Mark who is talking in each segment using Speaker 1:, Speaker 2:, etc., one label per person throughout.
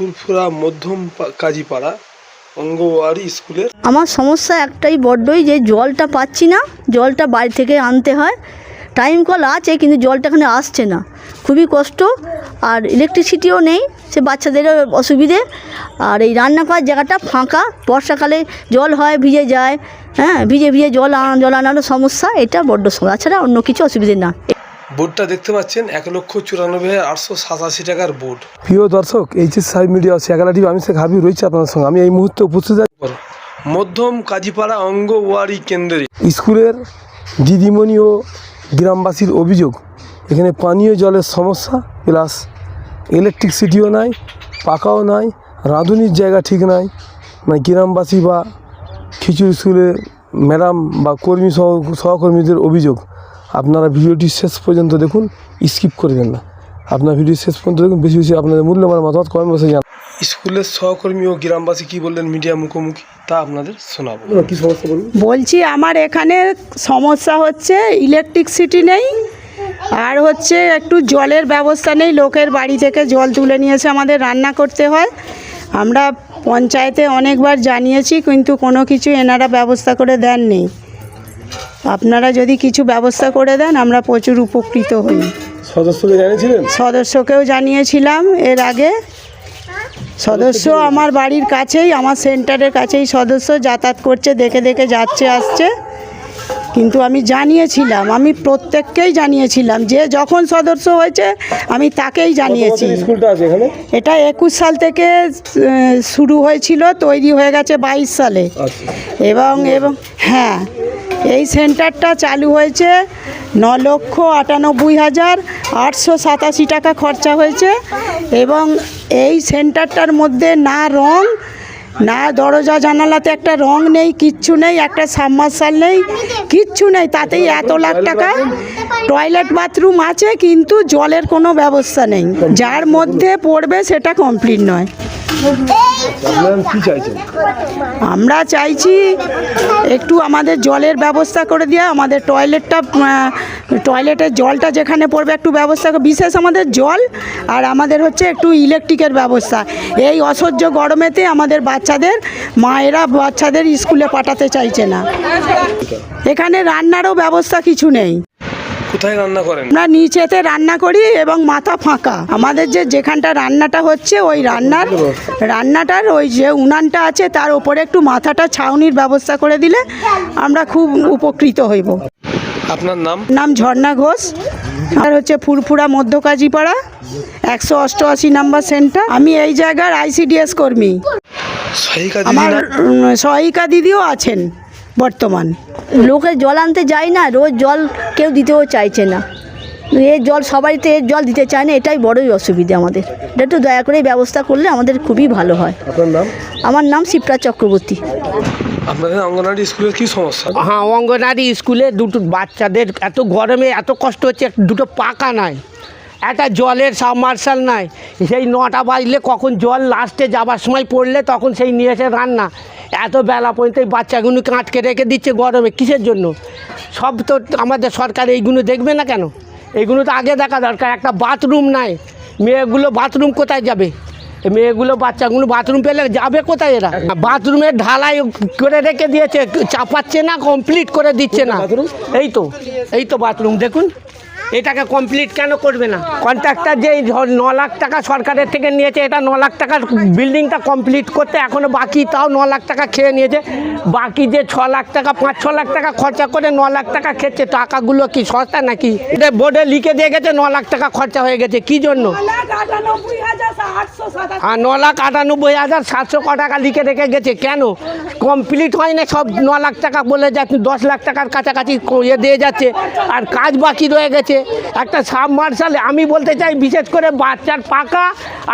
Speaker 1: ফুরফুরা মধ্যম কাজীপাড়া অঙ্গওয়ারি স্কুলের।
Speaker 2: আমার সমস্যা একটাই বড্ডই যে জলটা পাচ্ছি না, জলটা বাড়ি থেকে আনতে হয়। টাইম কল আছে, কিন্তু জলটা এখানে আসছে না। খুবই কষ্ট, আর ইলেকট্রিসিটিও নেই, সে বাচ্চাদেরও অসুবিধে। আর এই রান্না করার জায়গাটা ফাঁকা, বর্ষাকালে জল হয়, ভিজে যায়। হ্যাঁ ভিজে ভিজে জল জল আনারও সমস্যা, এটা বড্ড সমস্যা। ছাড়া অন্য কিছু অসুবিধে না।
Speaker 1: বোর্ডটা দেখতে পাচ্ছেন এক লক্ষ চুরানব্বই হাজার আটশো সাতাশি টাকার বোর্ড
Speaker 3: প্রিয় দর্শক এইচএস সাহেব মিডিয়া টিভি আমি শেখ হাবিব রয়েছে আপনার সঙ্গে। আমি এই মুহূর্তে উপস্থিত আছি
Speaker 1: মধ্যম কাজীপাড়া অঙ্গওয়ারি কেন্দ্রে।
Speaker 3: স্কুলের দিদিমণি ও গ্রামবাসীর অভিযোগ এখানে পানীয় জলের সমস্যা প্লাস ইলেকট্রিসিটিও নাই পাকাও নাই রাঁধুনির জায়গা ঠিক নাই মানে গ্রামবাসী বা খিচুড়ি স্কুলের ম্যাডাম বা কর্মী সহ সহকর্মীদের অভিযোগ। আপনারা ভিডিওটি শেষ পর্যন্ত দেখুন স্কিপ করবেন না। আপনার ভিডিও শেষ পর্যন্ত দেখুন বেশি বেশি আপনাদের মূল্যবান মতামত কমেন্ট বসে জানান।
Speaker 1: স্কুলের সহকর্মী ও গ্রামবাসী কি বললেন মিডিয়া মুখোমুখি? তা আপনাদের শোনাবো।
Speaker 3: কী সমস্যা বলুন?
Speaker 4: বলছি আমার এখানে সমস্যা হচ্ছে ইলেকট্রিসিটি নেই। আর হচ্ছে একটু জলের ব্যবস্থা নেই। লোকের বাড়ি থেকে জল তুলে নিয়ে এসে আমাদের রান্না করতে হয়। আমরা পঞ্চায়েতে অনেকবার জানিয়েছি কিন্তু কোনো কিছু এনারা ব্যবস্থা করে দেননি। আপনারা যদি কিছু ব্যবস্থা করে দেন আমরা প্রচুর উপকৃত হই।
Speaker 3: সদস্যকে জানিয়েছিলেন?
Speaker 4: সদস্যকেও জানিয়েছিলাম এর আগে। সদস্য আমার বাড়ির কাছেই আমার সেন্টারের কাছেই সদস্য যাতায়াত করছে দেখে দেখে যাচ্ছে আসছে। কিন্তু আমি জানিয়েছিলাম আমি প্রত্যেককেই জানিয়েছিলাম যে যখন সদস্য হয়েছে আমি তাকেই জানিয়েছি। এটা একুশ সাল থেকে শুরু হয়েছিল তৈরি হয়ে গেছে বাইশ সালে।
Speaker 3: আচ্ছা।
Speaker 4: এবং এবং হ্যাঁ। এই সেন্টারটা চালু হয়েছে ন লক্ষ আটানব্বই হাজার আটশো সাতাশি টাকা খরচা হয়েছে এবং এই সেন্টারটার মধ্যে না রং, না দরজা জানালাতে একটা রং নেই, কিচ্ছু নেই, একটা সাবমার্সাল নেই, কিচ্ছু নেই, তাতেই এত লাখ টাকা। টয়লেট বাথরুম আছে, কিন্তু জলের কোনো ব্যবস্থা নেই। যার মধ্যে পড়বে সেটা কমপ্লিট নয়। আমরা চাইছি একটু আমাদের জলের ব্যবস্থা করে দেওয়া আমাদের টয়লেটটা টয়লেটের জলটা যেখানে পড়বে একটু ব্যবস্থা বিশেষ আমাদের জল আর আমাদের হচ্ছে একটু ইলেকট্রিকের ব্যবস্থা। এই অসহ্য গরমেতে আমাদের বাচ্চাদের, মায়েরা বাচ্চাদের স্কুলে পাঠাতে চাইছে না। এখানে রান্নারও ব্যবস্থা কিছু নেই।
Speaker 1: কোথায় রান্না করেন?
Speaker 4: আমরা নিচেতে রান্না করি এবং মাথা ফাঁকা। আমাদের যে যেখানটা রান্নাটা হচ্ছে ওই রান্নার রান্নাটার ওই যে উনানটা আছে তার ওপরে একটু মাথাটা ছাউনির ব্যবস্থা করে দিলে আমরা খুব উপকৃত হইব।
Speaker 1: আপনার নাম?
Speaker 4: নাম ঝর্ণা ঘোষ। আর হচ্ছে ফুরফুরা মধ্যকাজীপাড়া একশো অষ্টআশি নাম্বার সেন্টার। আমি এই জায়গার আইসিডিএস কর্মী।
Speaker 1: সহিকা
Speaker 4: আমার সহায়িকা দিদিও আছেন। বর্তমান।
Speaker 2: লোকে জল আনতে যায় না রোজ জল কেউ দিতেও চাইছে না। এর জল সবাইতে এর জল দিতে চায় না এটাই বড়ই অসুবিধা আমাদের। এটা একটু দয়া করে ব্যবস্থা করলে আমাদের খুবই ভালো হয়।
Speaker 3: আপনার নাম?
Speaker 2: আমার নাম শিপ্রা চক্রবর্তী।
Speaker 1: আপনাদের অঙ্গনওয়াড়ি স্কুলের কি সমস্যা?
Speaker 5: হ্যাঁ অঙ্গনারী স্কুলে দুটো বাচ্চাদের এত গরমে এত কষ্ট হচ্ছে দুটো পাকা নাই। একটা জলের সাবমার্শাল নাই। সেই নটা বাজলে কখন জল লাস্টে যাবার সময় পড়লে তখন সেই নিয়ে এসে রান্না। এত বেলা পর্যন্ত এই বাচ্চাগুলোকে আটকে রেখে দিচ্ছে গরমে কিসের জন্য? সব তো আমাদের সরকার এইগুলো দেখবে না কেন? এইগুলো তো আগে দেখা দরকার একটা বাথরুম নাই। মেয়েগুলো বাথরুম কোথায় যাবে? এই মেয়েগুলো বাচ্চাগুলো বাথরুম পেলে যাবে কোথায় এরা? বাথরুমের ঢালাই করে রেখে দিয়েছে চাপাচ্ছে না কমপ্লিট করে দিচ্ছে না। এই তো এই তো বাথরুম দেখুন। এটাকে কমপ্লিট কেন করবে না? কন্ট্রাক্টর যে ন লাখ টাকা সরকারের থেকে নিয়েছে এটা ন লাখ টাকার বিল্ডিংটা কমপ্লিট করতে এখনও বাকি তাও ন লাখ টাকা খেয়ে নিয়েছে। বাকি যে ছ লাখ টাকা পাঁচ ছ লাখ টাকা খরচা করে ন লাখ টাকা খেচ্ছে টাকাগুলো কি সস্তা নাকি? এটা বোর্ডে লিখে দিয়ে গেছে ন লাখ টাকা খরচা হয়ে গেছে কি জন্য? আর ন লাখ আটানব্বই হাজার সাতশো ক টাকা লিখে রেখে গেছে কেন? কমপ্লিট হয় না সব ন লাখ টাকা বলে যাচ্ছে দশ লাখ টাকার কাছাকাছি ইয়ে দিয়ে যাচ্ছে আর কাজ বাকি রয়ে গেছে। একটা সাবমার্শাল আমি বলতে চাই বিশেষ করে বাচ্চার পাকা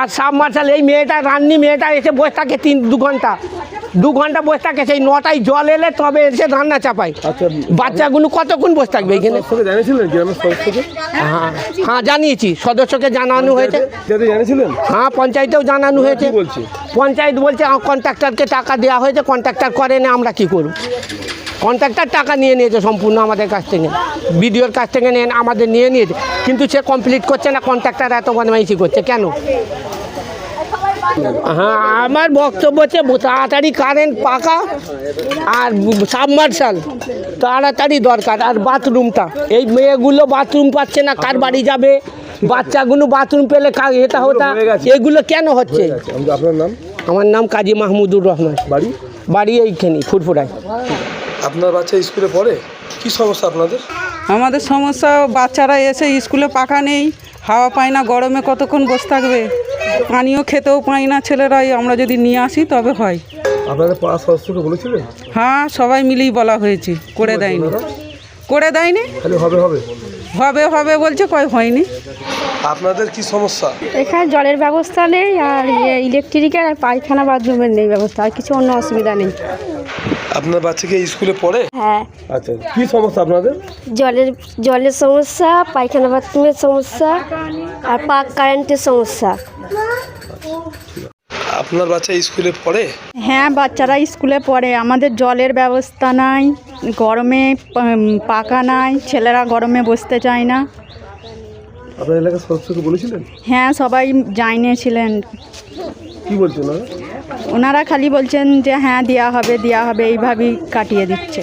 Speaker 5: আর সাবমার্শাল। এই মেয়েটা রান্নি মেয়েটা এসে বসে থাকে তিন দু ঘণ্টা। দু ঘণ্টা বসে থাকে সেই নটায় জল এলে তবে এসে রান্না চাপায়।
Speaker 3: আচ্ছা
Speaker 5: বাচ্চাগুলো কতক্ষণ বসে থাকবে এখানে? হ্যাঁ হ্যাঁ জানিয়েছি। সদস্যকে জানানো হয়েছে। হ্যাঁ পঞ্চায়েতেও জানানো হয়েছে। পঞ্চায়েত বলছে কন্ট্রাক্টরকে টাকা দেওয়া হয়েছে কন্ট্রাক্টর করে না আমরা কি করব? কন্ট্রাক্টর টাকা নিয়ে নিয়েছে সম্পূর্ণ আমাদের কাছ থেকে। বিডিওর কাছ থেকে নিয়ে আমাদের নিয়ে নিয়েছে। কিন্তু সে কমপ্লিট করছে না কন্ট্রাক্টার এত বদমাইশি করছে কেন? হ্যাঁ আমার বক্তব্য হচ্ছে তাড়াতাড়ি কারেন্ট পাকা আর সাবমার্শাল তাড়াতাড়ি দরকার আর বাথরুমটা। এই মেয়েগুলো বাথরুম পাচ্ছে না কার বাড়ি যাবে? বাচ্চাগুলো বাথরুম পেলে এটা হতা এগুলো কেন হচ্ছে?
Speaker 3: আপনার নাম?
Speaker 5: আমার নাম কাজী মাহমুদুর রহমান।
Speaker 3: বাড়ি?
Speaker 5: বাড়ি এইখানে ফুরফুরায়।
Speaker 3: আপনার বাচ্চা স্কুলে পড়ে? কি সমস্যা আপনাদের?
Speaker 6: আমাদের সমস্যা বাচ্চারা এসে স্কুলে পাখা নেই হাওয়া পায় না গরমে কতক্ষণ বসে থাকবে? পানিও খেতেও পাই না ছেলেরাই আমরা যদি নিয়ে আসি তবে হয়।
Speaker 3: আপনাদের পাড়া সদস্যকে বলেছিলেন?
Speaker 6: হ্যাঁ সবাই মিলেই বলা হয়েছে করে দেয়নি। করে দেয়নি?
Speaker 3: খালি হবে হবে।
Speaker 6: হবে হবে বলছে কয় হয়নি।
Speaker 3: আপনাদের কি সমস্যা?
Speaker 7: এখানে জলের ব্যবস্থা নেই আর ইলেকট্রিকের আর পায়খানা বাথরুমের নেই ব্যবস্থা আর কিছু অন্য অসুবিধা নেই।
Speaker 3: আপনার বাচ্চাকে স্কুলে পড়ে?
Speaker 7: হ্যাঁ।
Speaker 3: আচ্ছা কি সমস্যা আপনাদের?
Speaker 7: জলের জলের সমস্যা পায়খানা বাথরুমের সমস্যা আর পাক কারেন্টের সমস্যা।
Speaker 3: আপনার বাচ্চা স্কুলে পড়ে?
Speaker 8: হ্যাঁ বাচ্চারা স্কুলে পড়ে। আমাদের জলের ব্যবস্থা নাই গরমে পাকা নাই ছেলেরা গরমে বসতে চায় না।
Speaker 3: আপনার এলাকার সদস্যকে বলেছিলেন?
Speaker 8: হ্যাঁ সবাই জানিয়েছিলেন।
Speaker 3: কি বলছেন
Speaker 8: ওনারা খালি বলছেন যে হ্যাঁ দেওয়া হবে দেওয়া হবে এইভাবেই কাটিয়ে দিচ্ছে।